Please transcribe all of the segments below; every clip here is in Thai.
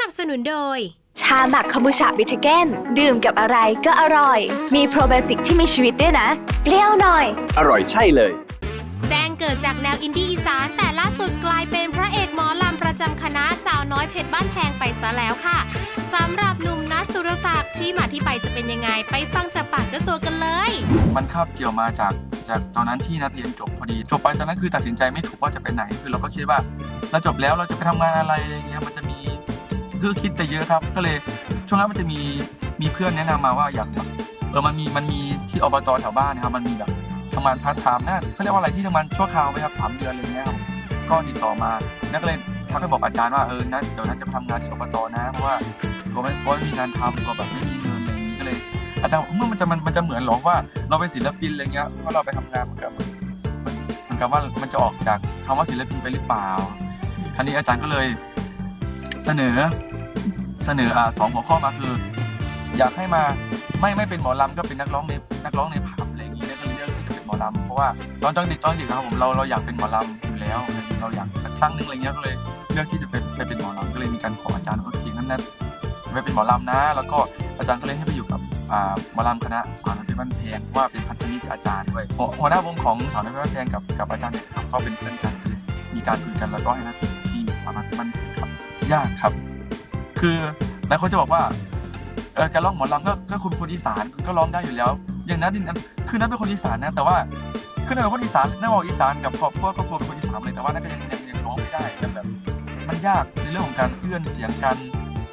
นับสนุนโดย ชาหมักคอมบูชาบิทเกนดื่มกับอะไรก็อร่อย มีโปรไบโอติกที่มีชีวิตด้วยนะ เปรี้ยวหน่อย อร่อยใช่เลย แจ้งเกิดจากแนวอินดี้อีสาน แต่ล่าสุดกลายเป็นพระเอกหมอลำประจำคณะสาวน้อยเพชรบ้านแพงไปซะแล้วค่ะสำหรับหนุ่มนัทสุรศักดิ์ที่มาที่ไปจะเป็นยังไง ไปฟังจากปากเจ้าตัวกันเลย มันคาบเกี่ยวมาจากจากตอนนั้นที่นัดเรียนจบพอดีจบไปตอนนั้นคือตัดสินใจไม่ถูกว่าจะไปไหนคือเราก็คิดว่าเราจบแล้วเราจะไปทำงานอะไรอะไรเงี้ยมันจะมี คือคิดแต่เยอะครับ ก็เลยช่วงนั้นมันจะมีมีเพื่อนแนะนำมาว่าอยากเออมันมีมันมีที่อบตแถวบ้านนะครับมันมีแบบทำงานพาร์ทไทม์นะเขาเรียกว่าอะไรที่ทำงานชั่วคราวไหมครับสามเดือนอะไรเงี้ยครับก็ติดต่อมานักก็เลยทักไปบอกอาจารย์ว่าเออนัดเดี๋ยวนัดจะไปทำงานที่อบตนะเพราะว่าก็ไม่เพราะไม่มีงานทำก็แบบไม่มีเงินอะไรอย่างนี้ก็เลย อาจารย์เมื่อมันจะมันมันจะเหมือนหรอว่าเราเป็นศิลปินอะไรเงี้ยเพราะเราไปทำงานเหมือนกับเหมือนกับว่ามันจะออกจากคำว่าศิลปินไปหรือเปล่าคราวนี้อาจารย์ก็เลย เสนอเสนออ่าสองหัวข้อมาคือ อยากให้มาไม่ไม่เป็นหมอลำก็เป็นนักร้องในนักร้องในผับอะไรอย่างงี้แล้วก็เลยเลือกที่จะเป็นหมอลำเพราะว่าตอนตอนเด็กตอนเด็กครับผมเราเราอยากเป็นหมอลำอยู่แล้ว เราอยากสักครั้งนึงอะไรเงี้ยก็เลยเลือกที่จะเป็นไปเป็นหมอลำก็เลยมีการขออาจารย์ว่าโอเคงั้นนะไปเป็นหมอลำนะ แล้วก็อาจารย์ก็เลยให้ไปอยู่กับหมอลำคณะสาวน้อยเพชรบ้านแพงว่าเป็นพันธมิตรกับอาจารย์ด้วยหัวหน้าวงของสาวน้อยเพชรบ้านแพงกับกับอาจารย์เนี่ยครับเขาเป็นเพื่อนกันมีการคุยกันแล้วก็ให้นักที่สาวน้อยเพชรบ้านแพงครับ ยากครับ คือหลายคนจะบอกว่าเออการร้องหมอลำก็ก็คุณเป็นคนอีสานคุณก็ร้องได้อยู่แล้ว อย่างนั้นดินคือนัทเป็นคนอีสานนะแต่ว่าคือนัทเป็นคนอีสานนัทบอกอีสานกับครอบครัวครอบครัวเป็นคนอีสานเลยแต่ว่านัทก็ยังยังยังร้องไม่ได้แบบมันยากในเรื่องของการเอื้อนเสียงการ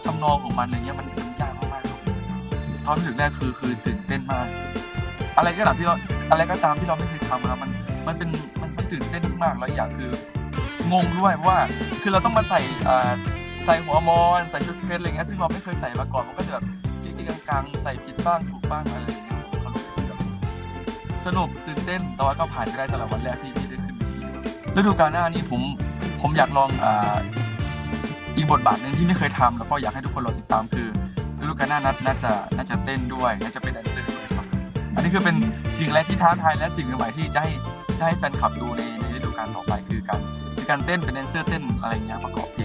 ทำนองของมันอะไรเงี้ยมันมันยากมากๆครับความรู้สึกแรกคือคือตื่นเต้นมาก อะไรก็ตามที่เราอะไรก็ตามที่เราไม่เคยทำนะครับมันมันเป็นมันตื่นเต้นมากแล้วอย่างคืองงด้วยว่าคือเราต้องมาใส่อ่า ใส่หัวมอนใส่ชุดเพชรอะไรเงี้ยซึ่งเราไม่เคยใส่มาก่อนมันก็จะแบบจริงๆกลางๆใส่ผิดบ้างถูกบ้างอะไรอย่างเงี้ยเขารู้สึกแบบสนุกตื่นเต้นแต่ว่าก็ผ่านไปได้สำหรับวันแรกที่ที่ได้ขึ้นเวทีฤดูกาลหน้านี้ผมผมอยากลองอ่าอีกบทบาทหนึ่งที่ไม่เคยทำแล้วก็อยากให้ทุกคนรอติดตามคือฤดูกาลหน้านัดน่าจะน่าจะเต้นด้วยน่าจะเป็นแดนเซอร์ด้วยครับอันนี้คือเป็นสิ่งแรกที่ท้าทายและสิ่งใหม่ที่จะให้จะให้แฟนคลับดูในในฤดูกาลต่อไปคือการคือการเต้นเป็นแดนเซอร์เต้นอะไรเงี้ยประกอบเพลง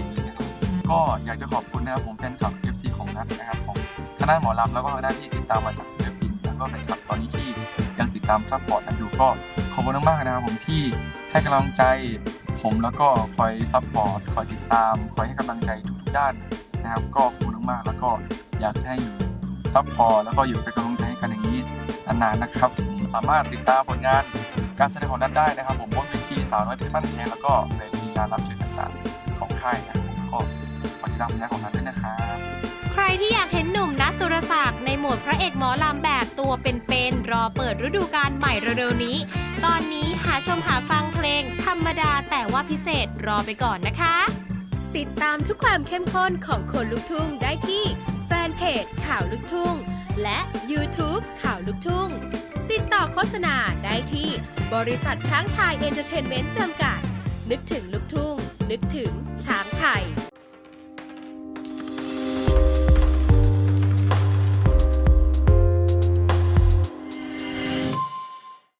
ก็อยากจะขอบคุณนะครับผมแฟนคลับ FC ของนัดนะครับของทางด้านหมอลำแล้วก็ทางด้านที่ติดตามมาจากศิลปินแล้วก็แฟนคลับตอนนี้ที่ยังติดตามซัพพอร์ตนัดอยู่ก็ขอบคุณมากๆนะครับผมที่ให้กำลังใจผมแล้วก็คอยซัพพอร์ตคอยติดตามคอยให้กำลังใจทุกๆด้านนะครับก็ขอบคุณมากๆแล้วก็อยากให้อยู่ซัพพอร์ตแล้วก็อยู่เป็นกำลังใจให้กันอย่างนี้นานๆนะครับสามารถติดตามผลงานการแสดงของนัทได้นะครับ ผมบนเวทีสาวน้อยเพชรบ้านแพงแล้วก็เวทีงานรับเชิญต่างๆของค่ายนะครับผมก็ ฝากติดตามผลงานของนัทด้วยนะครับ ใครที่อยากเห็นหนุ่มนัทสุรศักดิ์ในโหมดพระเอกหมอลำแบบตัวเป็นๆรอเปิดฤดูกาลใหม่เร็วๆนี้ ตอนนี้หาชมหาฟังเพลง ธรรมดาแต่ว่าพิเศษรอไปก่อนนะคะ ติดตามทุกความเข้มข้นของคนลุกทุ่งได้ที่แฟนเพจข่าวลุกทุ่ง และ YouTube ข่าวลุกทุ่ง ติดต่อโฆษณาได้ที่บริษัทช้างไทยเอนเตอร์เทนเมนต์จำกัด นึกถึงลุกทุ่ง นึกถึงช้างไทย